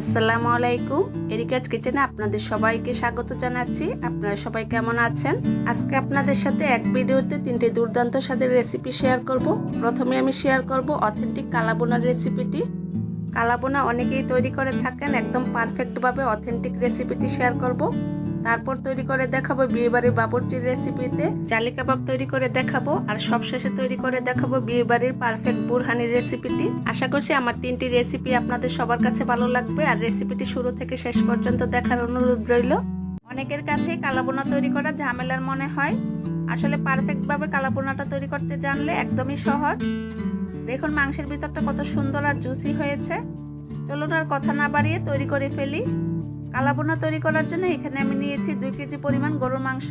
আসসালামু আলাইকুম। এরিকাজ কিচেনে আপনাদের সবাইকে স্বাগত জানাচ্ছি। আপনারা সবাই কেমন আছেন? আজকে আপনাদের সাথে এক ভিডিওতে তিনটে দুর্দান্ত স্বাদের রেসিপি শেয়ার করব। প্রথমে আমি শেয়ার করব অথেন্টিক কালাবোনার রেসিপিটি। কালাবোনা অনেকেই তৈরি করে থাকেন, একদম পারফেক্টভাবে অথেন্টিক রেসিপিটি শেয়ার করব। তারপর তৈরি করে দেখাবো বিয়েবাড়ির বাবরচির রেসিপিতে জালি কাবাব তৈরি করে দেখাবো আর সবশেষে তৈরি করে দেখাবো বিয়েবাড়ির পারফেক্ট বুরহানির রেসিপিটি আশা করছি আমার তিনটি রেসিপি আপনাদের সবার কাছে ভালো লাগবে আর রেসিপিটি শুরু থেকে শেষ পর্যন্ত দেখার অনুরোধ রইল। অনেকের কাছেই কালাবোনা তৈরি করা ঝামেলার মনে হয়। আসলে পারফেক্টভাবে কালাবোনাটা তৈরি করতে জানলে একদমই সহজ। দেখুন মাংসের ভিতরটা কত সুন্দর আর জুসি হয়েছে। চলুন আর কথা না বাড়িয়ে তৈরি করে ফেলি। কালাবোনা তৈরি করার জন্য এখানে আমি নিয়েছি দুই কেজি পরিমাণ গরুর মাংস,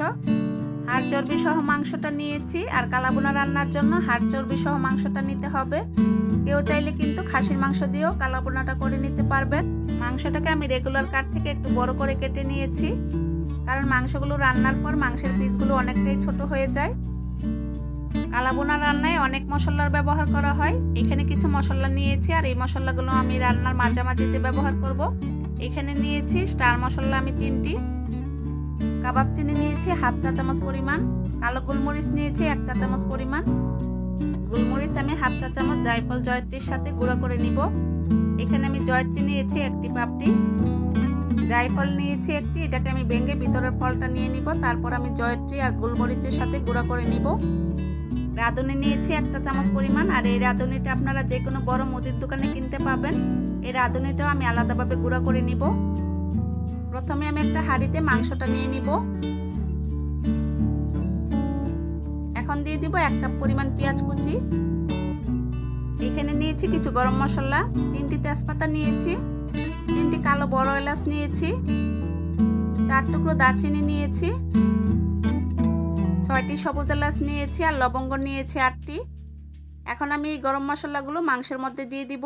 হাড় চর্বি সহ মাংসটা নিয়েছি। আর কালাবোনা রান্নার জন্য হাড় চর্বি সহ মাংসটা নিতে হবে। কেউ চাইলে কিন্তু খাসির মাংস দিয়েও কালাবোনাটা করে নিতে পারবেন। মাংসটাকে আমি রেগুলার কাট থেকে একটু বড় করে কেটে নিয়েছি। কারণ মাংসগুলো রান্নার পর মাংসের পিসগুলো অনেকটাই ছোট হয়ে যায়। কালাবোনা রান্নায় অনেক মশলার ব্যবহার করা হয়। এখানে কিছু মশলা নিয়েছি আর এই মশলাগুলো আমি রান্নার মাঝামাঝিতে ব্যবহার করব। এখানে নিয়েছি স্টার মশলা আমি তিনটি। কাবাব চিনি নিয়েছি হাফ চা চামচ পরিমাণ। কালো গোলমরিচ নিয়েছি এক চা চামচ পরিমাণ। গোলমরিচ আমি হাফ চা চামচ জায়ফল জয়ত্রীর সাথে গুঁড়ো করে নিব। এখানে আমি জয়ত্রী নিয়েছি একটি পাপড়ি। জায়ফল নিয়েছি একটি, এটাকে আমি ভেঙে ভিতরের ফলটা নিয়ে নিব। তারপর আমি জয়ত্রী আর গোলমরিচের সাথে গুঁড়ো করে নিব। রাঁধুনি নিয়েছি এক চা চামচ পরিমাণ। আর এই রাঁধুনিটা আপনারা যে কোনো বড় মুদির দোকানে কিনতে পাবেন। এই রাঁধুনিটাও আমি আলাদাভাবে গুঁড়া করে নিব। প্রথমে আমি একটা হাঁড়িতে মাংসটা নিয়ে নিব। এখন দিয়ে দিব এক কাপ পরিমাণ পেঁয়াজ কুচি। এখানে নিয়েছি কিছু গরম মশলা, তিনটি তেজপাতা নিয়েছি, তিনটি কালো বড় এলাচ নিয়েছি, চার টুকরো দারচিনি নিয়েছি, ছয়টি সবুজ এলাচ নিয়েছি আর লবঙ্গ নিয়েছি আটটি। এখন আমি এই গরম মশলাগুলো মাংসের মধ্যে দিয়ে দিব।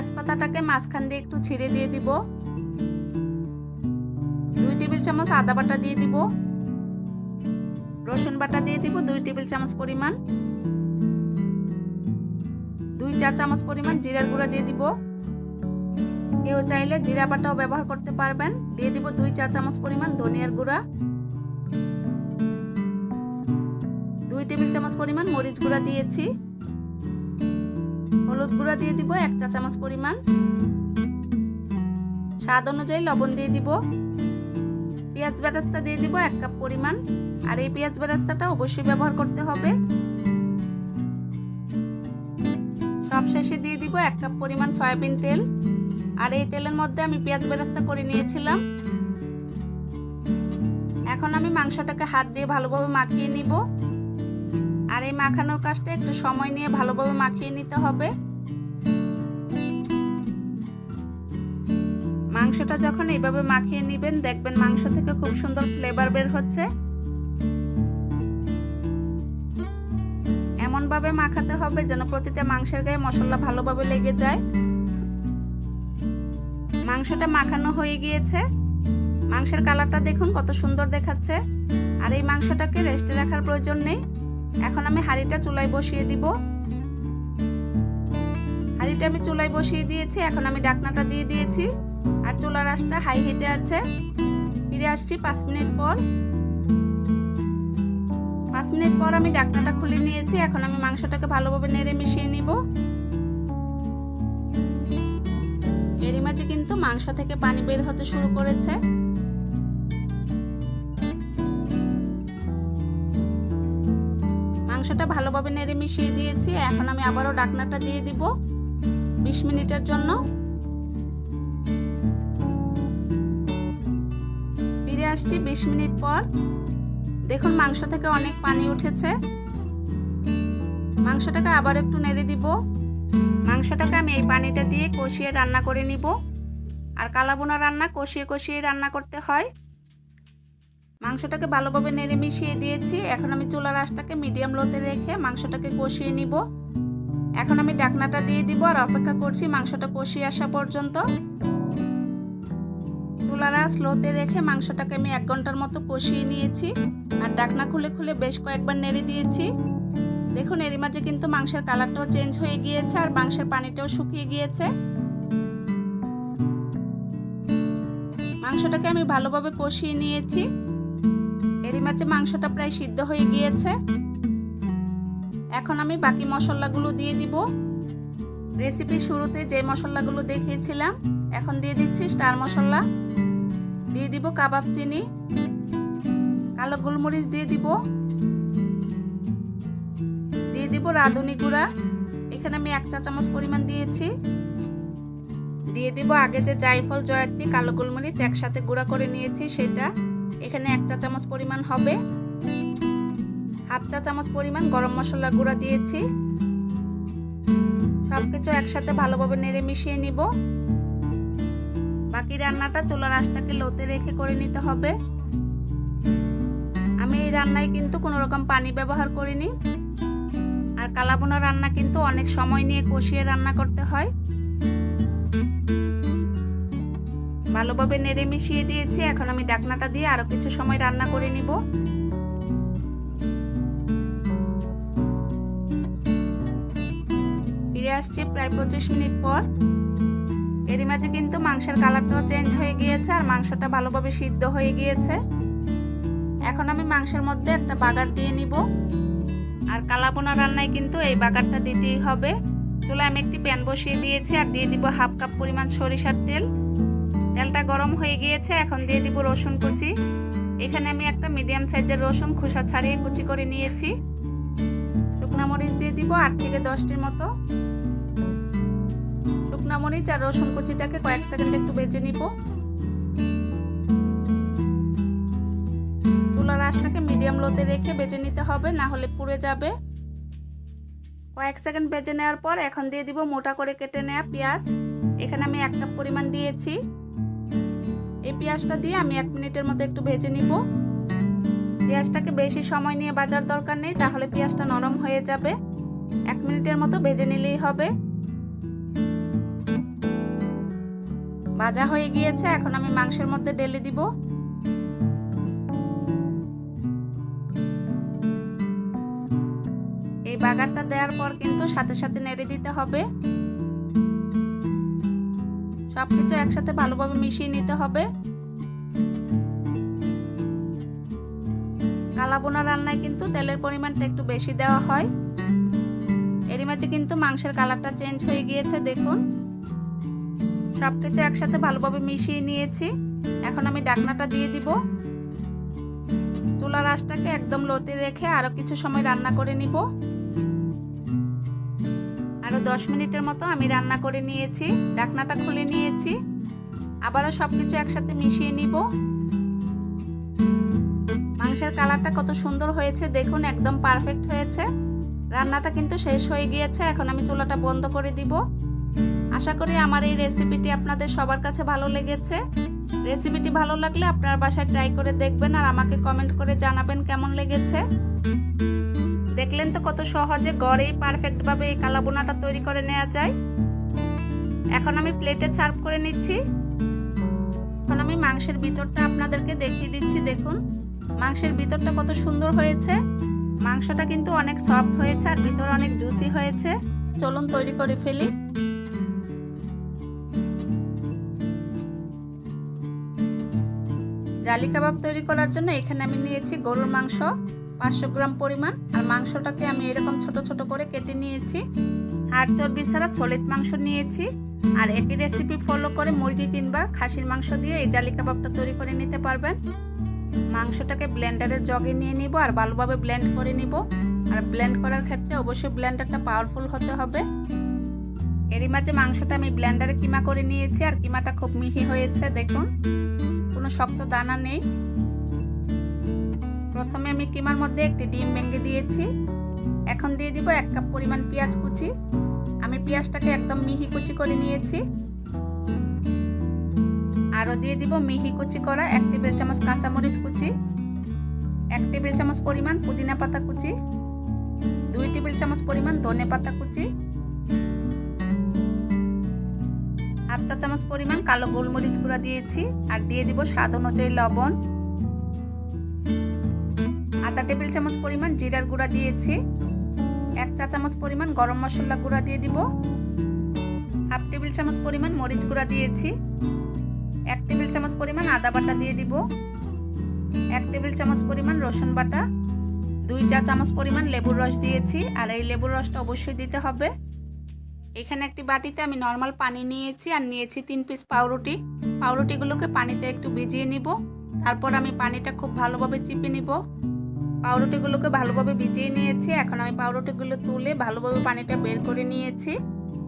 তেজপাতাটাকে মাঝখান দিয়ে একটু ছিঁড়ে দিয়ে দিব। দুই টেবিল চামচ আদা বাটা দিয়ে দিব। রসুন বাটা দিয়ে দিব দুই টেবিল চামচ পরিমাণ। দুই চা চামচ পরিমাণ জিরার গুঁড়া দিয়ে দিব। কেউ চাইলে জিরা বাটাও ব্যবহার করতে পারবেন। দিয়ে দিব দুই চা চামচ পরিমাণ ধনিয়ার গুঁড়া। দুই টেবিল চামচ পরিমাণ মরিচ গুঁড়া দিয়েছি। হলুদ গুঁড়া দিয়ে দিব এক চা চামচ পরিমাণ। স্বাদ অনুযায়ী লবণ দিয়ে দিব। পেঁয়াজ বেরাস্তা দিয়ে দিব এক কাপ পরিমাণ। আর এই পেঁয়াজ বেরাস্তাটা অবশ্যই ব্যবহার করতে হবে। সবশেষে দিয়ে দিব এক কাপ পরিমাণ সয়াবিন তেল। আর এই তেলের মধ্যে আমি পেঁয়াজ বেরাস্তা করে নিয়েছিলাম। এখন আমি মাংসটাকে হাত দিয়ে ভালোভাবে মাখিয়ে নিব। আর এই মাখানোর কাজটা একটু সময় নিয়ে ভালোভাবে মাখিয়ে নিতে হবে। মাংসটা যখন এইভাবে মাখিয়ে নেবেন, দেখবেন মাংস থেকে খুব সুন্দর ফ্লেভার বের হচ্ছে। এমনভাবে মাখাতে হবে যেন প্রতিটা মাংসের গায়ে মশলা ভালোভাবে লেগে যায়। মাংসটা মাখানো হয়ে গিয়েছে। মাংসের কালারটা দেখুন কত সুন্দর দেখাচ্ছে। আর এই মাংসটাকে রেস্টে রাখার প্রয়োজন নেই। এখন আমি হাঁড়িটা চুলায় বসিয়ে দিব। হাঁড়িটা আমি চুলায় বসিয়ে দিয়েছি, এখন আমি ডাকনাটা দিয়ে দিয়েছি। আর চুলার আঁচটা হাই হিটে আছে। ফিরে আসছি পাঁচ মিনিট পর। পাঁচ মিনিট পর আমি ডাকনাটা খুলে নিয়েছি, এখন আমি মাংসটাকে ভালোভাবে নেড়ে মিশিয়ে নিব। এরই মাঝে কিন্তু মাংস থেকে পানি বের হতে শুরু করেছে। মাংসটা ভালোভাবে নেড়ে মিশিয়ে দিয়েছি। এখন আমি আবারও ডাকনাটা দিয়ে দিব বিশ মিনিটের জন্য। ফিরে আসছি বিশ মিনিট পর। দেখুন, মাংস থেকে অনেক পানি উঠেছে। মাংসটাকে আবার একটু নেড়ে দিব। মাংসটাকে আমি এই পানিটা দিয়ে কষিয়ে রান্না করে নিব। আর কালাবোনা রান্না কষিয়ে কষিয়ে রান্না করতে হয়। মাংসটাকে ভালোভাবে নেড়ে মিশিয়ে দিয়েছি। এখন আমি চুলার আঁচটাকে মিডিয়াম লোতে রেখে মাংসটাকে কষিয়ে নিব। এখন আমি ডাকনাটা দিয়ে দিব আর অপেক্ষা করছি মাংসটা কষিয়ে আসা পর্যন্ত। চুলার আঁচ লোতে রেখে মাংসটাকে আমি এক ঘণ্টার মতো কষিয়ে নিয়েছি আর ডাকনা খুলে খুলে বেশ কয়েকবার নেড়ে দিয়েছি। দেখুন, এরই মাঝে কিন্তু মাংসের কালারটাও চেঞ্জ হয়ে গিয়েছে আর মাংসের পানিটাও শুকিয়ে গিয়েছে। মাংসটাকে আমি ভালোভাবে কষিয়ে নিয়েছি। এরই মাঝে মাংসটা প্রায় সিদ্ধ হয়ে গিয়েছে। এখন আমি বাকি মশলাগুলো দিয়ে দিব। রেসিপির শুরুতে যে মশলাগুলো দেখিয়েছিলাম, এখন দিয়ে দিচ্ছি স্টার মশলা। দিয়ে দিব কাবাব চিনি। কালো গোলমরিচ দিয়ে দিব। দিয়ে দিব রাঁধুনি গুঁড়া। এখানে আমি এক চা চামচ পরিমাণ দিয়েছি। দিয়ে দিব আগে যে জায়ফল, জয়াত্রী, কালো গোলমরিচ একসাথে গুঁড়া করে নিয়েছি সেটা। এখানে এক চা চামচ পরিমাণ হবে। হাফ চা চামচ পরিমাণ গরম মশলা গুঁড়া দিয়েছি। সব কিছু একসাথে ভালোভাবে নেড়ে মিশিয়ে নিব। বাকি রান্নাটা চুলার আঁচটাকে লোতে রেখে করে নিতে হবে। আমি এই রান্নায় কিন্তু কোনো রকম পানি ব্যবহার করিনি। আর কালাবোনা রান্না কিন্তু অনেক সময় নিয়ে কষিয়ে রান্না করতে হয়। ভালোভাবে নেড়ে মিশিয়ে দিয়েছি, এখন আমি ডাকনাটা দিয়ে আরও কিছু সময় রান্না করে নিব। ফিরে আসছি প্রায় পঁচিশ মিনিট পর। এরই মাঝে কিন্তু মাংসের কালারটাও চেঞ্জ হয়ে গিয়েছে আর মাংসটা ভালোভাবে সিদ্ধ হয়ে গিয়েছে। এখন আমি মাংসের মধ্যে একটা বাগার দিয়ে নিব। আর কালাপোনা রান্নায় কিন্তু এই বাগারটা দিতেই হবে। চুলায় আমি একটি প্যান বসিয়ে দিয়েছি আর দিয়ে দিব হাফ কাপ পরিমাণ সরিষার তেল। তেলটা গরম হয়ে গিয়েছে, এখন দিয়ে দিব রসুন কুচি। এখানে আমি একটা মিডিয়াম সাইজের রসুন খোসা ছাড়িয়ে কুচি করে নিয়েছি। শুকনা মরিচ দিয়ে দিব আট থেকে দশটির মতো। শুকনা মরিচ আর রসুন কুচিটাকে কয়েক সেকেন্ড একটু বেজে নিব। চুলার আঁচটাকে মিডিয়াম লোতে রেখে বেজে নিতে হবে, না হলে পুড়ে যাবে। কয়েক সেকেন্ড বেজে নেওয়ার পর এখন দিয়ে দিব মোটা করে কেটে নেওয়া পেঁয়াজ। এখানে আমি এক কাপ পরিমাণ দিয়েছি। এই পেঁয়াজটা দিয়ে আমি এক মিনিটের মধ্যে একটু ভেজে নিব। পেঁয়াজটাকে বেশি সময় নিয়ে বাজার দরকার নেই, তাহলে পেঁয়াজটা নরম হয়ে যাবে। এক মিনিটের মতো ভেজে নিলেই হবে। ভাজা হয়ে গিয়েছে, এখন আমি মাংসের মধ্যে ডেলে দিব। এই বাগারটা দেওয়ার পর কিন্তু সাথে সাথে নেড়ে দিতে হবে। সবকিছু একসাথে ভালোভাবে মিশিয়ে নিতে হবে। কালাবোনা রান্নায় কিন্তু তেলের পরিমাণটা একটু বেশি দেওয়া হয়। এরই মাঝে কিন্তু মাংসের কালারটা চেঞ্জ হয়ে গিয়েছে, দেখুন। সবকিছু একসাথে ভালোভাবে মিশিয়ে নিয়েছি। এখন আমি ডাকনাটা দিয়ে দিব। চুলার আঁচটাকে একদম লোতে রেখে আরও কিছু সময় রান্না করে নিব। দশ মিনিটের মতো আমি রান্না করে নিয়েছি, ডাকনাটা খুলে নিয়েছি। আবারও সব কিছু একসাথে মিশিয়ে নিব। মাংসের কালারটা কত সুন্দর হয়েছে, দেখুন, একদম পারফেক্ট হয়েছে। রান্নাটা কিন্তু শেষ হয়ে গিয়েছে, এখন আমি চুলাটা বন্ধ করে দিব। আশা করি আমার এই রেসিপিটি আপনাদের সবার কাছে ভালো লেগেছে। রেসিপিটি ভালো লাগলে আপনার বাসায় ট্রাই করে দেখবেন আর আমাকে কমেন্ট করে জানাবেন কেমন লেগেছে। দেখলেন তো কত সহজে গড়েই পারফেক্টভাবে এই কালাবোনাটা তৈরি করে নেওয়া যায়? এখন আমি প্লেটে সার্ভ করে নিচ্ছি। এখন আমি মাংসের ভিতরটা আপনাদেরকে দেখিয়ে দিচ্ছি, দেখুন। মাংসের ভিতরটা কত সুন্দর হয়েছে। মাংসটা কিন্তু অনেক সফট হয়েছে আর ভিতরে অনেক জুচি হয়েছে। চলুন তৈরি করে ফেলি। জালি কাবাব তৈরি করার জন্য এখানে আমি নিয়েছি গরুর মাংস। পাঁচশো গ্রাম পরিমাণ। আর মাংসটাকে আমি এরকম ছোট ছোট করে কেটে নিয়েছি। হাড় চর্বি ছাড়া ছোলেট মাংস নিয়েছি। আর একই রেসিপি ফলো করে মুরগি কিংবা খাসির মাংস দিয়ে এই জালি কাবাবটা তৈরি করে নিতে পারবেন। মাংসটাকে ব্লেন্ডারের জগে নিয়ে নিব আর ভালোভাবে ব্লেন্ড করে নিব। আর ব্লেন্ড করার ক্ষেত্রে অবশ্যই ব্লেন্ডারটা পাওয়ারফুল হতে হবে। এরই মাঝে মাংসটা আমি ব্লেন্ডারে কিমা করে নিয়েছি। আর কিমাটা খুব মিহি হয়েছে, দেখুন। কোনো শক্ত দানা নেই। প্রথমে আমি কিমার মধ্যে একটি ডিম ভেঙে দিয়েছি। এখন দিয়ে দিব এক কাপ পরিমাণ পেঁয়াজ কুচি। আমি পেঁয়াজটাকে একদম মিহি কুচি করে নিয়েছি। আরও দিয়ে দিব মিহি কুচি করা এক টেবিল চামচ কাঁচামরিচ কুচি, এক টেবিল চামচ পরিমাণ পুদিনা পাতা কুচি, দুই টেবিল চামচ পরিমাণ ধনে পাতা কুচি হাফ চা চামচ পরিমাণ কালো গোলমরিচ গুঁড়া দিয়েছি। আর দিয়ে দিব স্বাদ অনুযায়ী লবণ। আধা টেবিল চামচ পরিমাণ জিরার গুঁড়া দিয়েছি। এক চা চামচ পরিমাণ গরম মশলা গুঁড়া দিয়ে দিব। হাফ টেবিল চামচ পরিমাণ মরিচ গুঁড়া দিয়েছি। এক টেবিল চামচ পরিমাণ আদা বাটা দিয়ে দিব। এক টেবিল চামচ পরিমাণ রসুন বাটা। দুই চা চামচ পরিমাণ লেবুর রস দিয়েছি, আর এই লেবুর রসটা অবশ্যই দিতে হবে। এখানে একটি বাটিতে আমি নর্মাল পানি নিয়েছি, আর নিয়েছি তিন পিস পাউরুটি। পাউরুটিগুলোকে পানিতে একটু ভিজিয়ে নিব। তারপর আমি পানিটা খুব ভালোভাবে চিপে নিব। পাউরুটিগুলোকে ভালোভাবে ভিজিয়ে নিয়েছি। এখন আমি পাউরুটিগুলো তুলে ভালোভাবে পানিটা বের করে নিয়েছি।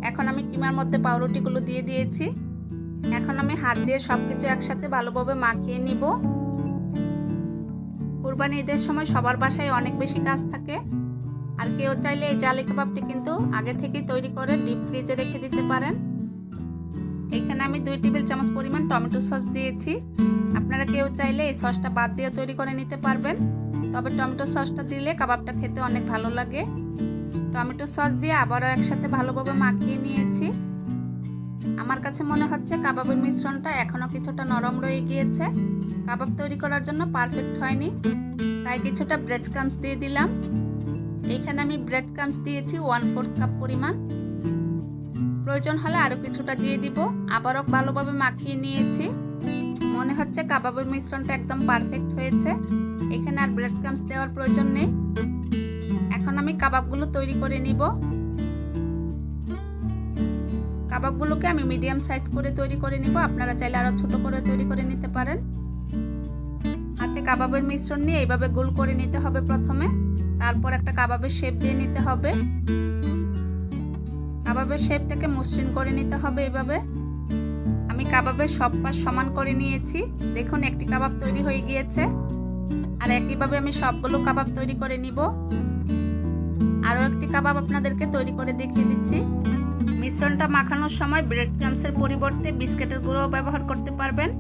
এখন আমি কিমার মধ্যে পাউরুটিগুলো দিয়ে দিয়েছি। এখন আমি হাত দিয়ে সব কিছু একসাথে ভালোভাবে মাখিয়ে নিব। কুরবানি ঈদের সময় সবার বাসায় অনেক বেশি কাজ থাকে। আর কেউ চাইলে এই জালি কাবাবটি কিন্তু আগে থেকেই তৈরি করে, ডিপ ফ্রিজে রেখে দিতে পারেন। এখানে আমি দুই টেবিল চামচ পরিমাণ টমেটো সস দিয়েছি। আপনারা কেউ চাইলে এই সসটা বাদ দিয়ে তৈরি করে নিতে পারবেন। তবে টমেটো সসটা দিলে কাবাবটা খেতে অনেক ভালো লাগে। টমেটো সস দিয়ে আবারও একসাথে ভালোভাবে মাখিয়ে নিয়েছি। আমার কাছে মনে হচ্ছে কাবাবের মিশ্রণটা এখনও কিছুটা নরম রয়ে গিয়েছে। কাবাব তৈরি করার জন্য পারফেক্ট হয়নি, তাই কিছুটা ব্রেড ক্রামস দিয়ে দিলাম। এইখানে আমি ব্রেড ক্রামস দিয়েছি ওয়ান ফোর্থ কাপ পরিমাণ। প্রয়োজন হলে আরও কিছুটা দিয়ে দিব। আবারও ভালোভাবে মাখিয়ে নিয়েছি। মনে হচ্ছে কাবাবের মিশ্রণটা একদম পারফেক্ট হয়েছে। এখানে আর ব্রেড ক্রামস দেওয়ার প্রয়োজন নেই। এখন আমি কাবাবগুলো তৈরি করে নিব। কাবাবগুলোকে আমি মিডিয়াম সাইজ করে তৈরি করে নিব। আপনারা চাইলে আরও ছোট করে তৈরি করে নিতে পারেন। হাতে কাবাবের মিশ্রণ নিয়ে এইভাবে গোল করে নিতে হবে প্রথমে। তারপর একটা কাবাবের শেপ দিয়ে নিতে হবে। কাবাবের শেপটাকে মসৃণ করে নিতে হবে এভাবে। আমি কাবাবের সব পাশ সমান করে নিয়েছি। দেখুন, একটি কাবাব তৈরি হয়ে গিয়েছে। আর একইভাবে আমি সবগুলো কাবাব তৈরি করে নিব। আরও একটি কাবাব আপনাদেরকে তৈরি করে দেখিয়ে দিচ্ছি। মিশ্রণটা মাখানোর সময় ব্রেড ক্রামসের পরিবর্তে বিস্কিটের গুঁড়ো ব্যবহার করতে পারবেন।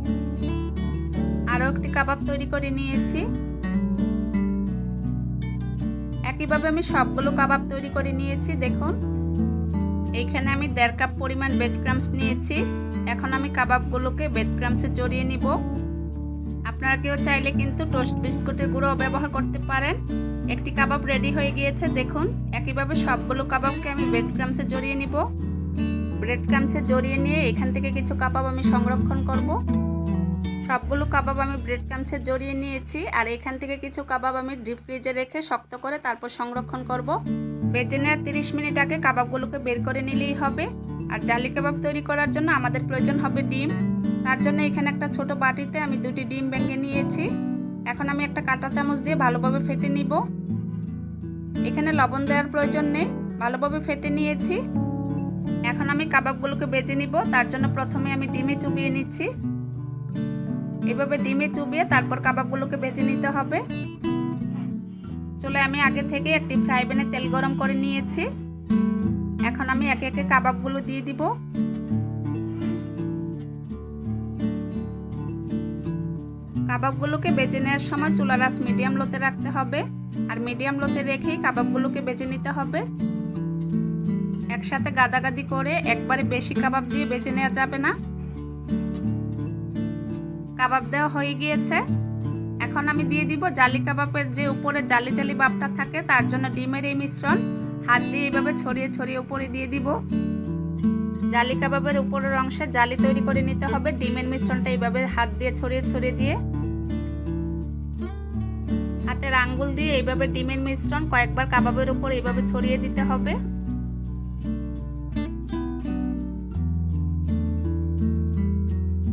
আরও একটি কাবাব তৈরি করে নিয়েছি। একইভাবে আমি সবগুলো কাবাব তৈরি করে নিয়েছি, দেখুন। এইখানে আমি দেড় কাপ পরিমাণ বেড ক্রামস নিয়েছি। এখন আমি কাবাবগুলোকে বেড ক্রামসে জড়িয়ে নিব। আপনারা কেউ চাইলে কিন্তু টোস্ট বিস্কুটের গুঁড়ো ব্যবহার করতে পারেন। একটি কাবাব রেডি হয়ে গিয়েছে, দেখুন। একইভাবে সবগুলো কাবাবকে আমি ব্রেড ক্রামসে জড়িয়ে নিব। ব্রেড ক্রামসে জড়িয়ে নিয়ে এখান থেকে কিছু কাবাব আমি সংরক্ষণ করব। সবগুলো কাবাব আমি ব্রেড ক্রামসে জড়িয়ে নিয়েছি। আর এখান থেকে কিছু কাবাব আমি ডিপ ফ্রিজে রেখে শক্ত করে তারপর সংরক্ষণ করব। বেজে নেওয়ার তিরিশ মিনিট আগে কাবাবগুলোকে বের করে নিলেই হবে। আর জালি কাবাব তৈরি করার জন্য আমাদের প্রয়োজন হবে ডিম। তার জন্য এখানে একটা ছোট বাটিতে আমি দুটি ডিম ভেঙে নিয়েছি। এখন আমি একটা কাঁটা চামচ দিয়ে ভালোভাবে ফেটে নিব। এখানে লবণ দেওয়ার প্রয়োজন নেই, ভালোভাবে ফেটে নিয়েছি। এখন আমি কাবাবগুলোকে বেজে নিব, তার জন্য প্রথমে আমি ডিমে চুবিয়ে নিচ্ছি। এভাবে ডিমে চুবিয়ে তারপর কাবাবগুলোকে বেজে নিতে হবে। চলে আমি আগে থেকে একটি ফ্রাই প্যানে তেল গরম করে নিয়েছি। এখন আমি একে একে কাবাবগুলো দিয়ে দিব। কাবাবগুলোকে বেজে নেওয়ার সময় চুলা রাস মিডিয়াম লোতে রাখতে হবে। আর মিডিয়াম লোতে রেখেই কাবাবগুলোকে বেজে নিতে হবে। একসাথে গাদাগাদি করে একবারে বেশি কাবাব দিয়ে বেজে নেওয়া যাবে না। কাবাব দেওয়া হয়ে গিয়েছে। এখন আমি দিয়ে দিব জালি কাবাবের যে উপরে জালি জালি বাপটা থাকে, তার জন্য ডিমের এই মিশ্রণ। হাত দিয়ে এইভাবে ছড়িয়ে ছড়িয়ে উপরে দিয়ে দিব। জালি কাবাবের উপরের অংশে জালি তৈরি করে নিতে হবে। ডিমের মিশ্রণটা এইভাবে হাত দিয়ে ছড়িয়ে ছড়িয়ে দিয়ে। হাতের আঙ্গুল দিয়ে এইভাবে ডিমের মিশ্রণ কয়েকবার কাবাবের উপর এইভাবে ছড়িয়ে দিতে হবে।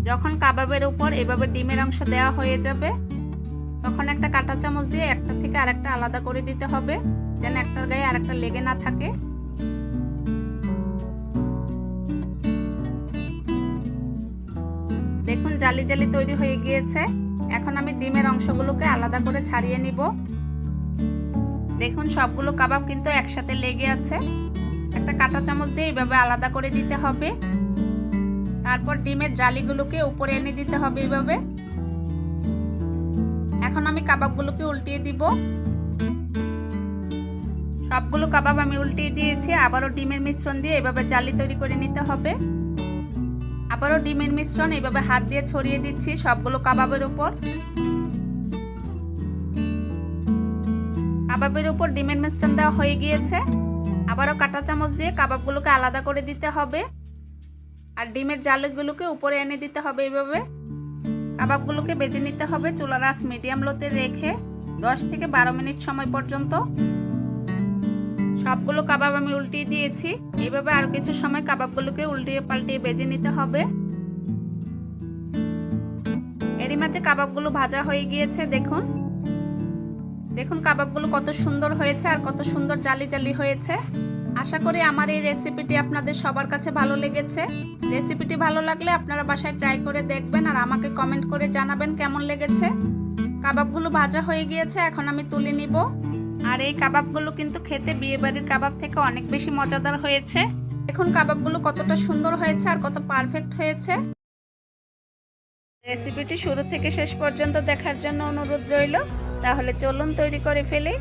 যখন কাবাবের উপর এভাবে ডিমের অংশ দেওয়া হয়ে যাবে তখন একটা কাঁটা চামচ দিয়ে একটা থেকে আরেকটা আলাদা করে দিতে হবে, যেন একটার গায়ে আরেকটা লেগে না থাকে। দেখুন, জালি জালি তৈরি হয়ে গিয়েছে। এখন আমি ডিমের অংশগুলোকে আলাদা করে ছাড়িয়ে নিব। দেখুন, সবগুলো কাবাব কিন্তু একসাথে লেগে আছে। একটা কাঁটা চামচ দিয়ে এইভাবে আলাদা করে দিতে হবে। তারপর ডিমের জালিগুলোকে উপরে এনে দিতে হবে এইভাবে। এখন আমি কাবাবগুলোকে উল্টিয়ে দিব। সবগুলো কাবাব আমি উল্টিয়ে দিয়েছি। আবারও ডিমের মিশ্রণ দিয়ে এভাবে জালি তৈরি করে নিতে হবে। আবারও ডিমের মিশ্রণ এভাবে হাত দিয়ে ছড়িয়ে দিচ্ছি সবগুলো কাবাবের উপর। কাবাবের উপর ডিমের মিশ্রণ দেওয়া হয়ে গিয়েছে। আবারও কাঁটা চামচ দিয়ে কাবাবগুলোকে আলাদা করে দিতে হবে। আর ডিমের জালগুলোকে উপরে এনে দিতে হবে এইভাবে কাবাবগুলোকে বেজে নিতে হবে চুলার আঁচ মিডিয়াম লোতে রেখে দশ থেকে বারো মিনিট সময় পর্যন্ত। সবগুলো কাবাব আমি উল্টিয়ে দিয়েছি। এইভাবে আরও কিছু সময় কাবাবগুলোকে উল্টিয়ে পাল্টিয়ে বেজে নিতে হবে। এরই মাঝে কাবাবগুলো ভাজা হয়ে গিয়েছে, দেখুন। দেখুন কাবাবগুলো কত সুন্দর হয়েছে আর কত সুন্দর জালি জালি হয়েছে। আশা করি আমার এই রেসিপিটি আপনাদের সবার কাছে ভালো লেগেছে। রেসিপিটি ভালো লাগলে আপনারা বাসায় ট্রাই করে দেখবেন আর আমাকে কমেন্ট করে জানাবেন কেমন লেগেছে। কাবাবগুলো ভাজা হয়ে গিয়েছে, এখন আমি তুলে নিব। আর এই কাবাবগুলো কিন্তু খেতে বিয়েবাড়ির কাবাব থেকে অনেক বেশি মজাদার হয়েছে। দেখুন কাবাবগুলো কতটা সুন্দর হয়েছে আর কত পারফেক্ট হয়েছে। রেসিপিটি শুরু থেকে শেষ পর্যন্ত দেখার জন্য অনুরোধ রইল। তাহলে চলুন তৈরি করে ফেলি।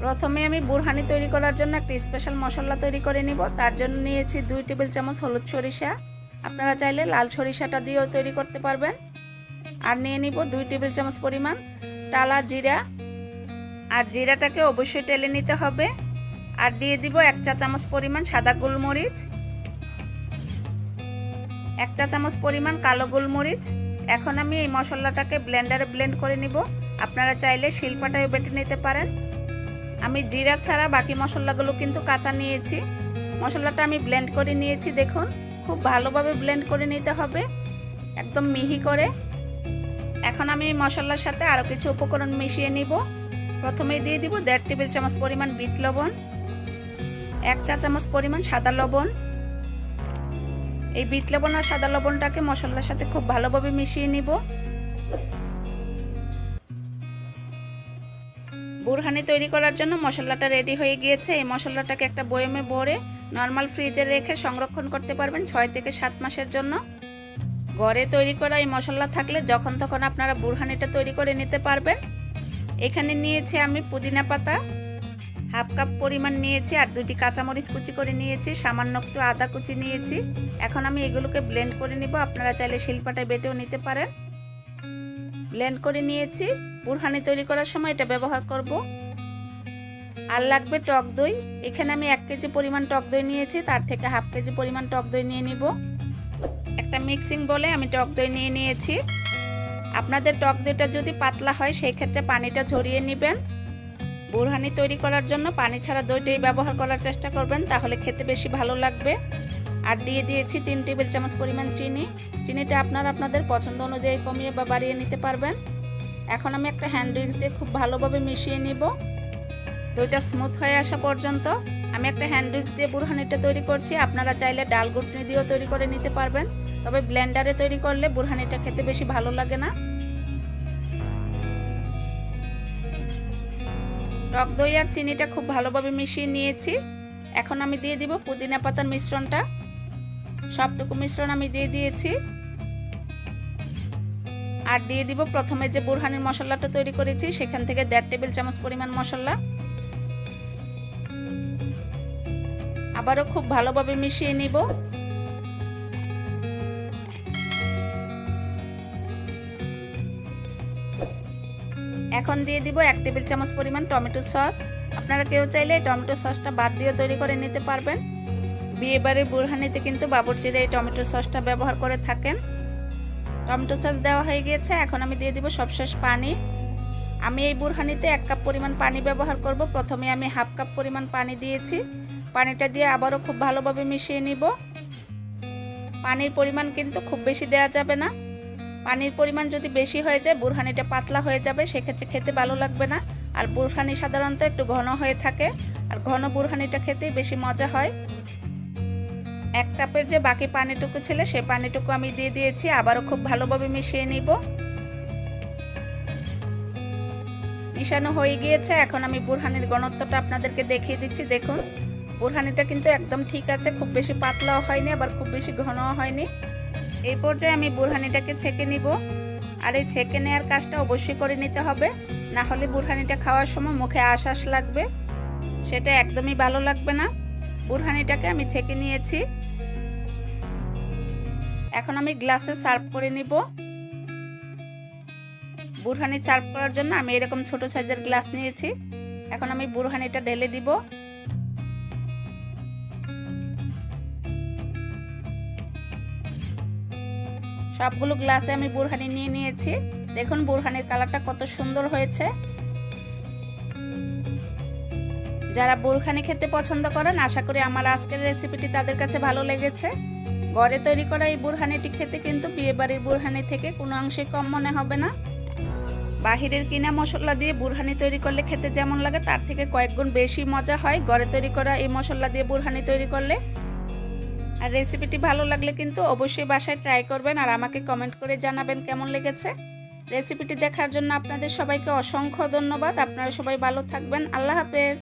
প্রথমে আমি বুরহানি তৈরি করার জন্য একটা স্পেশাল মশলা তৈরি করে নিব। তার জন্য নিয়েছি দুই টেবিল চামচ হলুদ সরিষা। আপনারা চাইলে লাল সরিষাটা দিয়েও তৈরি করতে পারবেন। আর নিয়ে নিব দুই টেবিল চামচ পরিমাণ টালা জিরা। আর জিরাটাকে অবশ্যই টেলে নিতে হবে। আর দিয়ে দিব এক চা চামচ পরিমাণ সাদা গোলমরিচ। এক চা চামচ পরিমাণ কালো গোলমরিচ। এখন আমি এই মশলাটাকে ব্লেন্ডারে ব্লেন্ড করে নিব। আপনারা চাইলে শিলপাটায় বেটে নিতে পারেন। আমি জিরা ছাড়া বাকি মশলাগুলো কিন্তু কাঁচা নিয়েছি। মশলাটা আমি ব্লেন্ড করে নিয়েছি, দেখুন। খুব ভালোভাবে ব্লেন্ড করে নিতে হবে, একদম মিহি করে। এখন আমি মশলার সাথে আরও কিছু উপকরণ মিশিয়ে নিব। প্রথমে দিয়ে দিব দেড় টেবিল চামচ পরিমাণ বিট লবণ, এক চা চামচ পরিমাণ সাদা লবণ। এই বিট লবণ আর সাদা লবণটাকে মশলার সাথে খুব ভালোভাবে মিশিয়ে নিব। বুরহানি তৈরি করার জন্য মশলাটা রেডি হয়ে গিয়েছে। এই মশলাটাকে একটা বয়মে ভরে নর্মাল ফ্রিজে রেখে সংরক্ষণ করতে পারবেন ছয় থেকে সাত মাসের জন্য। ঘরে তৈরি করা এই মশলা থাকলে যখন তখন আপনারা বুরহানিটা তৈরি করে নিতে পারবেন। এখানে নিয়েছি আমি পুদিনা পাতা। হাফ কাপ পরিমাণ নিয়েছি আর দুটি কাঁচামরিচ কুচি করে নিয়েছি, সামান্য একটু আদা কুচি নিয়েছি। এখন আমি এগুলোকে ব্লেন্ড করে নিব, আপনারা চাইলে শিল্পাটায় বেটেও নিতে পারেন। ব্লেন্ড করে নিয়েছি। বুরহানি তৈরি করার সময় এটা ব্যবহার করব। আর লাগবে টক দই। এখানে আমি এক কেজি পরিমাণ টক দই নিয়েছি, তার থেকে হাফ কেজি পরিমাণ টক দই নিয়ে নিব। একটা মিক্সিং বলে আমি টক দই নিয়ে নিয়েছি। আপনাদের টক দইটা যদি পাতলা হয়, সেই ক্ষেত্রে পানিটা ঝরিয়ে নেবেন। বুরহানি তৈরি করার জন্য পানি ছাড়া দইটাই ব্যবহার করার চেষ্টা করবেন, তাহলে খেতে বেশি ভালো লাগবে। আর দিয়ে দিয়েছি তিন টেবিল চামচ পরিমাণ চিনি। চিনিটা আপনারা আপনাদের পছন্দ অনুযায়ী কমিয়ে বা বাড়িয়ে নিতে পারবেন। এখন আমি একটা হ্যান্ড উইক্স দিয়ে খুব ভালোভাবে মিশিয়ে নিব। দইটা স্মুথ হয়ে আসা পর্যন্ত আমি একটা হ্যান্ড দিয়ে বুরহানিটা তৈরি করছি। আপনারা চাইলে ডাল গুটনি দিয়েও তৈরি করে নিতে পারবেন। তবে ব্লেন্ডারে তৈরি করলে বুরহানিটা খেতে বেশি ভালো লাগে না। টক দই আর চিনিটা খুব ভালোভাবে মিশিয়ে নিয়েছি। এখন আমি দিয়ে দিব পুদিনা পাতার মিশ্রণটা। সবটুকু মিশ্রণ আমি দিয়ে দিয়েছি। আর দিয়ে দিব প্রথমে যে বুরহানির মশলাটা তৈরি করেছি, সেখান থেকে দেড় টেবিল চামচ পরিমাণ মশলা। আবারও খুব ভালোভাবে মিশিয়ে নিব। এখন দিয়ে দিব এক টেবিল চামচ পরিমাণ টমেটো সস। আপনারা কেউ চাইলে টমেটো সসটা বাদ দিয়ে তৈরি করে নিতে পারবেন। বিয়েবাড়ির বুরহানিতে কিন্তু বাবরচিরা এই টমেটো সসটা ব্যবহার করে থাকেন। টমেটো সস দেওয়া হয়ে গিয়েছে। এখন আমি দিয়ে দিব সবশেষ পানি। আমি এই বুরহানিতে এক কাপ পরিমাণ পানি ব্যবহার করব। প্রথমে আমি হাফ কাপ পরিমাণ পানি দিয়েছি। পানিটা দিয়ে আবারও খুব ভালোভাবে মিশিয়ে নিব। পানির পরিমাণ কিন্তু খুব বেশি দেওয়া যাবে না। পানির পরিমাণ যদি বেশি হয়ে যায়, বুরহানিটা পাতলা হয়ে যাবে, সেক্ষেত্রে খেতে ভালো লাগবে না। আর বুরহানি সাধারণত একটু ঘন হয়ে থাকে। আর ঘন বুরহানিটা খেতেই বেশি মজা হয়। এক কাপের যে বাকি পানিটুকু ছিল সে পানিটুকু আমি দিয়ে দিয়েছি, আবারও খুব ভালোভাবে মিশিয়ে নিব। মিশানো হয়ে গিয়েছে, এখন আমি বুরহানির ঘনত্বটা আপনাদেরকে দেখিয়ে দিচ্ছি, দেখুন। বুরহানিটা কিন্তু একদম ঠিক আছে, খুব বেশি পাতলাও হয়নি, আবার খুব বেশি ঘনও হয়নি। এই পর্যায়ে আমি বুরহানিটাকে ছেঁকে নিব। আর এই ছেঁকে নেওয়ার কাজটা অবশ্যই করে নিতে হবে, না হলে বুরহানিটা খাওয়ার সময় মুখে আশ্বাস লাগবে। সেটা একদমই ভালো লাগবে না। বুরহানিটাকে আমি ছেঁকে নিয়েছি। এখন আমি গ্লাসে সার্ভ করে নিব। বুরহানি সার্ভ করার জন্য আমি এরকম ছোট সাইজের গ্লাস নিয়েছি। এখন আমি বুরহানিটা ঢেলে দিব। সবগুলো গ্লাসে আমি বুরহানি নিয়ে নিয়েছি। দেখুন বুরহানির কালারটা কত সুন্দর হয়েছে। যারা বুরহানি খেতে পছন্দ করেন, আশা করি আমার আজকের রেসিপিটি তাদের কাছে ভালো লেগেছে। ঘরে তৈরি করা এই বুরহানিটি খেতে কিন্তু বিয়েবাড়ির বুরহানি থেকে কোনো অংশে কম মনে হবে না। বাহিরের কিনা মশলা দিয়ে বুরহানি তৈরি করলে খেতে যেমন লাগে, তার থেকে কয়েক গুণ বেশি মজা হয় ঘরে তৈরি করা এই মশলা দিয়ে বুরহানি তৈরি করলে। আর রেসিপিটি ভালো লাগলে কিন্তু অবশ্যই বাসায় ট্রাই করবেন আর আমাকে কমেন্ট করে জানাবেন কেমন লেগেছে। রেসিপিটি দেখার জন্য আপনাদের সবাইকে অসংখ্য ধন্যবাদ। আপনারা সবাই ভালো থাকবেন। আল্লাহ হাফেজ।